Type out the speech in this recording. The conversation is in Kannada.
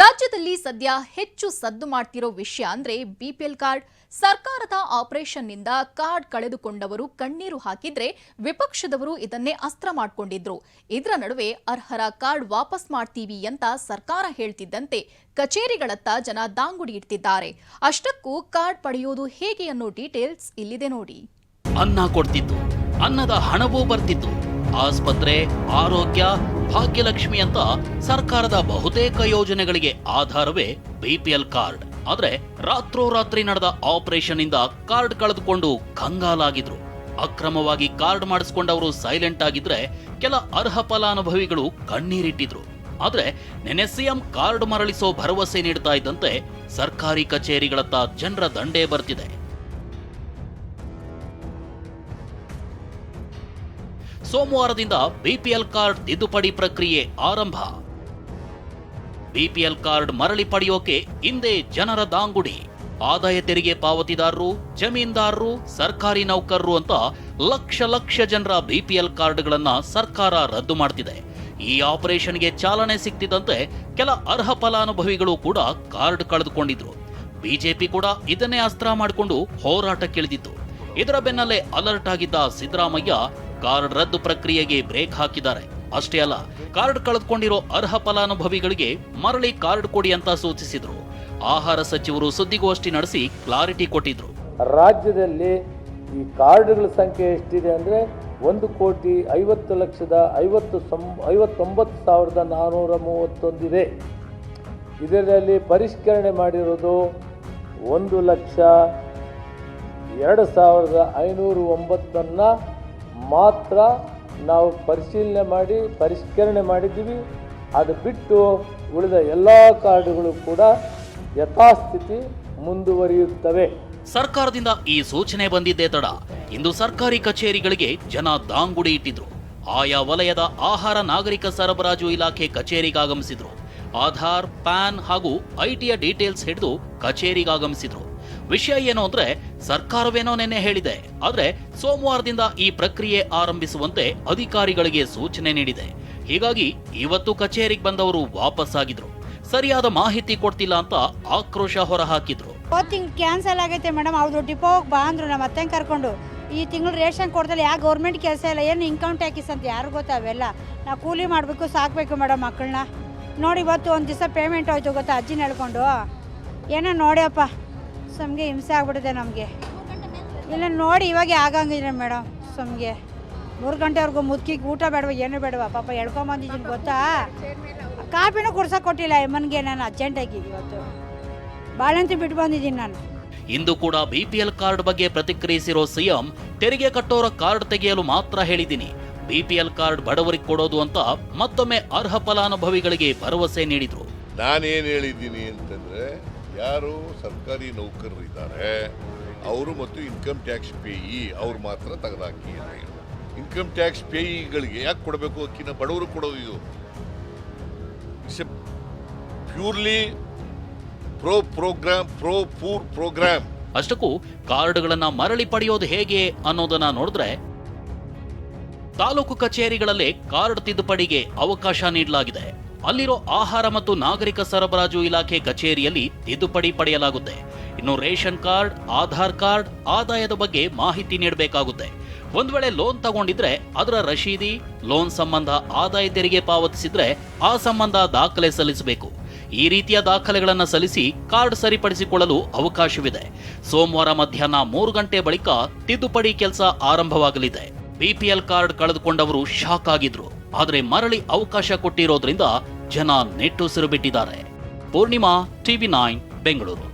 ರಾಜ್ಯದಲ್ಲಿ ಸದ್ಯ ಹೆಚ್ಚು ಸದ್ದು ಮಾಡ್ತಿರೋ ವಿಷಯ ಅಂದ್ರೆ ಬಿಪಿಎಲ್ ಕಾರ್ಡ್ ಸರ್ಕಾರದ ಆಪರೇಷನ್ನಿಂದ ಕಾರ್ಡ್ ಕಳೆದುಕೊಂಡವರು ಕಣ್ಣೀರು ಹಾಕಿದ್ರೆ ವಿಪಕ್ಷದವರು ಇದನ್ನೇ ಅಸ್ತ್ರ ಮಾಡ್ಕೊಂಡಿದ್ರು. ಇದರ ನಡುವೆ ಅರ್ಹರ ಕಾರ್ಡ್ ವಾಪಸ್ ಮಾಡ್ತೀವಿ ಅಂತ ಸರ್ಕಾರ ಹೇಳ್ತಿದ್ದಂತೆ ಕಚೇರಿಗಳತ್ತ ಜನ ದಾಂಗುಡಿ ಇಡ್ತಿದ್ದಾರೆ ಅಷ್ಟಕ್ಕೂ ಕಾರ್ಡ್ ಪಡೆಯೋದು ಹೇಗೆ ಅನ್ನೋ ಡೀಟೇಲ್ಸ್ ಇಲ್ಲಿದೆ ನೋಡಿ. ಅನ್ನ ಕೊಡ್ತಿತ್ತು. ಅನ್ನದ ಹಣವೂ ಬರ್ತಿತ್ತು. ಆಸ್ಪತ್ರೆ, ಆರೋಗ್ಯ, ಭಾಗ್ಯಲಕ್ಷ್ಮಿ ಅಂತ ಸರ್ಕಾರದ ಬಹುತೇಕ ಯೋಜನೆಗಳಿಗೆ ಆಧಾರವೇ ಬಿಪಿಎಲ್ ಕಾರ್ಡ್. ಆದ್ರೆ ರಾತ್ರೋರಾತ್ರಿ ನಡೆದ ಆಪರೇಷನ್ ಇಂದ ಕಾರ್ಡ್ ಕಳೆದುಕೊಂಡು ಕಂಗಾಲಾಗಿದ್ರು. ಅಕ್ರಮವಾಗಿ ಕಾರ್ಡ್ ಮಾಡಿಸ್ಕೊಂಡವರು ಸೈಲೆಂಟ್ ಆಗಿದ್ರೆ ಕೆಲ ಅರ್ಹ ಫಲಾನುಭವಿಗಳು ಕಣ್ಣೀರಿಟ್ಟಿದ್ರು. ಆದ್ರೆ ನೆನೆ ಸಿಎಂ ಕಾರ್ಡ್ ಮರಳಿಸೋ ಭರವಸೆ ನೀಡ್ತಾ ಇದ್ದಂತೆ ಸರ್ಕಾರಿ ಕಚೇರಿಗಳತ್ತ ಜನರ ದಂಡೇ ಬರ್ತಿದೆ. ಸೋಮವಾರದಿಂದ ಬಿಪಿಎಲ್ ಕಾರ್ಡ್ ತಿದ್ದುಪಡಿ ಪ್ರಕ್ರಿಯೆ ಆರಂಭ. ಬಿಪಿಎಲ್ ಕಾರ್ಡ್ ಮರಳಿ ಪಡೆಯೋಕೆ ಹಿಂದೆ ಜನರ ದಾಂಗುಡಿ. ಆದಾಯ ತೆರಿಗೆ ಪಾವತಿದಾರರು, ಜಮೀನ್ದಾರರು, ಸರ್ಕಾರಿ ನೌಕರರು ಅಂತ ಲಕ್ಷ ಲಕ್ಷ ಜನರ ಬಿಪಿಎಲ್ ಕಾರ್ಡ್ಗಳನ್ನ ಸರ್ಕಾರ ರದ್ದು ಮಾಡ್ತಿದೆ. ಈ ಆಪರೇಷನ್ಗೆ ಚಾಲನೆ ಸಿಕ್ತಿದ್ದಂತೆ ಕೆಲ ಅರ್ಹ ಫಲಾನುಭವಿಗಳು ಕೂಡ ಕಾರ್ಡ್ ಕಳೆದುಕೊಂಡಿದ್ರು. ಬಿಜೆಪಿ ಕೂಡ ಇದನ್ನೇ ಅಸ್ತ್ರ ಮಾಡಿಕೊಂಡು ಹೋರಾಟಕ್ಕಿಳಿದಿತ್ತು ಇದರ ಬೆನ್ನಲ್ಲೇ ಅಲರ್ಟ್ ಆಗಿದ್ದ ಸಿದ್ದರಾಮಯ್ಯ ಕಾರ್ಡ್ ರದ್ದು ಪ್ರಕ್ರಿಯೆಗೆ ಬ್ರೇಕ್ ಹಾಕಿದ್ದಾರೆ. ಅಷ್ಟೇ ಅಲ್ಲ, ಕಾರ್ಡ್ ಕಳೆದುಕೊಂಡಿರೋ ಅರ್ಹ ಫಲಾನುಭವಿಗಳಿಗೆ ಮರಳಿ ಕಾರ್ಡ್ ಕೊಡಿ ಅಂತ ಸೂಚಿಸಿದ್ರು. ಆಹಾರ ಸಚಿವರು ಸುದ್ದಿಗೋಷ್ಠಿ ನಡೆಸಿ ಕ್ಲಾರಿಟಿ ಕೊಟ್ಟಿದ್ರು. ರಾಜ್ಯದಲ್ಲಿ ಈ ಕಾರ್ಡ್ಗಳ ಸಂಖ್ಯೆ ಎಷ್ಟಿದೆ ಅಂದರೆ ಒಂದು ಕೋಟಿ ಐವತ್ತು ಲಕ್ಷದ ಐವತ್ತು ಐವತ್ತೊಂಬತ್ತು ಸಾವಿರದ ನಾನ್ನೂರ ಮೂವತ್ತೊಂದಿದೆ. ಇದರಲ್ಲಿ ಪರಿಷ್ಕರಣೆ ಮಾಡಿರೋದು ಒಂದು ಲಕ್ಷ ಎರಡು ಸಾವಿರದ ಐನೂರು ಒಂಬತ್ತನ್ನು ಮಾತ್ರ ನಾವು ಪರಿಶೀಲನೆ ಮಾಡಿ, ಪರಿಷ್ಕರಣೆ ಮಾಡಿದ್ದೀವಿ. ಅದು ಬಿಟ್ಟು ಉಳಿದ ಎಲ್ಲ ಕಾರ್ಡುಗಳು ಕೂಡ ಯಥಾಸ್ಥಿತಿ ಮುಂದುವರಿಯುತ್ತವೆ. ಸರ್ಕಾರದಿಂದ ಈ ಸೂಚನೆ ಬಂದಿದ್ದೇ ತಡ. ಇಂದು ಸರ್ಕಾರಿ ಕಚೇರಿಗಳಿಗೆ ಜನ ದಾಂಗುಡಿ ಇಟ್ಟಿದ್ರು. ಆಯಾ ವಲಯದ ಆಹಾರ ನಾಗರಿಕ ಸರಬರಾಜು ಇಲಾಖೆ ಕಚೇರಿಗಾಗಮಿಸಿದ್ರು ಆಧಾರ್, ಪ್ಯಾನ್ ಹಾಗೂ ಐಟಿಯ ಡೀಟೇಲ್ಸ್ ಹಿಡಿದು ಕಚೇರಿಗಾಗಮಿಸಿದ್ರು ವಿಷಯ ಏನು ಅಂದ್ರೆ ಸರ್ಕಾರವೇನೋ ನಿನ್ನೆ ಹೇಳಿದೆ. ಆದ್ರೆ ಸೋಮವಾರದಿಂದ ಈ ಪ್ರಕ್ರಿಯೆ ಆರಂಭಿಸುವಂತೆ ಅಧಿಕಾರಿಗಳಿಗೆ ಸೂಚನೆ ನೀಡಿದೆ. ಹೀಗಾಗಿ ಇವತ್ತು ಕಚೇರಿಗೆ ಬಂದವರು ವಾಪಸ್ ಆಗಿದ್ರು. ಸರಿಯಾದ ಮಾಹಿತಿ ಕೊಡ್ತಿಲ್ಲ ಅಂತ ಆಕ್ರೋಶ ಹೊರಹಾಕಿದ್ರು. ಹಾಕಿದ್ರು ತಿಂಗ್ಳು ಕ್ಯಾನ್ಸಲ್ ಆಗೈತೆ ಮೇಡಮ್, ಅವ್ರು ಡಿಪೋ ಬಾ ಅಂದ್ರು ನಮ್ಮ ಅತ್ತೆ ಕರ್ಕೊಂಡು. ಈ ತಿಂಗಳು ರೇಷನ್ ಕೊಡ್ತಲ್ಲ ಯಾಕೆ ಗೌರ್ಮೆಂಟ್ ಕೆಲಸ ಇಲ್ಲ, ಏನು ಇನ್ಕಮ್ ಟ್ಯಾಕ್ಸ್ ಅಂತ ಯಾರು ಗೊತ್ತಾ ಅವೆಲ್ಲ? ನಾವು ಕೂಲಿ ಮಾಡಬೇಕು, ಸಾಕಬೇಕು ಮೇಡಮ್ ಮಕ್ಕಳನ್ನ ನೋಡಿ ಇವತ್ತು ಒಂದು ದಿವಸ ಪೇಮೆಂಟ್ ಹೋಯ್ತು ಗೊತ್ತಾ ಅಜ್ಜಿನ ಹೇಳ್ಕೊಂಡು. ಏನೋ ನೋಡ್ಯಪ್ಪ. ಸಮ್ಗೆ ಹಿಂಸೆ ಆಗ್ಬಿಟ್ಟಿದೆ ನಮಗೆ. ಇಲ್ಲ ನೋಡಿ ಇವಾಗ ಆಗಂಗಿಲ್ಲ ಮೇಡಮ್ ಸುಮ್ಗೆ ಮೂರು ಗಂಟೆವರೆಗೂ ಮುದುಕಿಗೆ ಊಟ ಬೇಡವ ಏನು ಬೇಡವಾ? ಪಾಪ ಎಳ್ಕೊಂಬಂದಿದ್ದೀನಿ ಗೊತ್ತಾ? ಕಾಪಿನೂ ಕುಡ್ಸಕ್ಕೆ ಕೊಟ್ಟಿಲ್ಲ ಯಮ್ಮನಿಗೆ ನಾನು ಅರ್ಜೆಂಟಾಗಿ ಇವತ್ತು. ಬಾಳಂತಿ ಬಿಟ್ಟು ಬಂದಿದ್ದೀನಿ ನಾನು. ಇಂದು ಕೂಡ ಬಿಪಿಎಲ್ ಕಾರ್ಡ್ ಬಗ್ಗೆ ಪ್ರತಿಕ್ರಿಯಿಸಿರೋ ಸಿಎಂ ತೆರಿಗೆ ಕಟ್ಟೋರ ಕಾರ್ಡ್ ತೆಗೆಯಲು ಮಾತ್ರ ಹೇಳಿದ್ದೀನಿ. ಬಿಪಿಎಲ್ ಕಾರ್ಡ್ ಬಡವರಿಗೆ ಕೊಡೋದು ಅಂತ ಮತ್ತೊಮ್ಮೆ ಅರ್ಹ ಫಲಾನುಭವಿಗಳಿಗೆ ಭರವಸೆ ನೀಡಿದ್ರು. ನಾನೇನು ಹೇಳಿದ್ದೀನಿ ಅಂತಂದ್ರೆ ಯಾರು ಸರ್ಕಾರಿ ನೌಕರರು ಇದ್ದಾರೆ ಅವರು ಮತ್ತು ಇನ್ಕಮ್ ಟ್ಯಾಕ್ಸ್ ಪೇಯಿ ಅವ್ರು ಮಾತ್ರ ತೆಗೆದಾಕಿ ಇನ್ಕಮ್ ಟ್ಯಾಕ್ಸ್ ಪೇಯಿಗಳಿಗೆ ಯಾಕೆ ಕೊಡಬೇಕು ಅಕ್ಕಿನ? ಬಡವರು ಕೊಡೋದು ಇದು. Purely pro program pro poor program ಅಷ್ಟಕ್ಕೂ ಕಾರ್ಡ್ಗಳನ್ನ ಮರಳಿ ಪಡೆಯೋದು ಹೇಗೆ ಅನ್ನೋದನ್ನ ನೋಡಿದ್ರೆ ತಾಲೂಕು ಕಚೇರಿಗಳಲ್ಲೇ ಕಾರ್ಡ್ ತಿದ್ದುಪಡಿಗೆ ಅವಕಾಶ ನೀಡಲಾಗಿದೆ. ಅಲ್ಲಿರೋ ಆಹಾರ ಮತ್ತು ನಾಗರಿಕ ಸರಬರಾಜು ಇಲಾಖೆ ಕಚೇರಿಯಲ್ಲಿ ತಿದ್ದುಪಡಿ ಪಡೆಯಲಾಗುತ್ತೆ. ಇನ್ನು ರೇಷನ್ ಕಾರ್ಡ್, ಆಧಾರ್ ಕಾರ್ಡ್, ಆದಾಯದ ಬಗ್ಗೆ ಮಾಹಿತಿ ನೀಡಬೇಕಾಗುತ್ತೆ. ಒಂದು ವೇಳೆ ಲೋನ್ ತಗೊಂಡಿದ್ರೆ ಅದರ ರಶೀದಿ, ಲೋನ್ ಸಂಬಂಧ ಆದಾಯ ತೆರಿಗೆ ಪಾವತಿಸಿದ್ರೆ ಆ ಸಂಬಂಧ ದಾಖಲೆ ಸಲ್ಲಿಸಬೇಕು. ಈ ರೀತಿಯ ದಾಖಲೆಗಳನ್ನು ಸಲ್ಲಿಸಿ ಕಾರ್ಡ್ ಸರಿಪಡಿಸಿಕೊಳ್ಳಲು ಅವಕಾಶವಿದೆ. ಸೋಮವಾರ ಮಧ್ಯಾಹ್ನ ಮೂರು ಗಂಟೆ ಬಳಿಕ ತಿದ್ದುಪಡಿ ಕೆಲಸ ಆರಂಭವಾಗಲಿದೆ. ಬಿಪಿಎಲ್ ಕಾರ್ಡ್ ಕಳೆದುಕೊಂಡವರು ಶಾಕ್ ಆಗಿದ್ರು. ಆದರೆ ಮರಳಿ ಅವಕಾಶ ಕೊಟ್ಟಿರೋದ್ರಿಂದ ಜನ ನೆಟ್ಟುಸಿರು ಬಿಟ್ಟಿದ್ದಾರೆ. Purnima TV nine Bengaluru.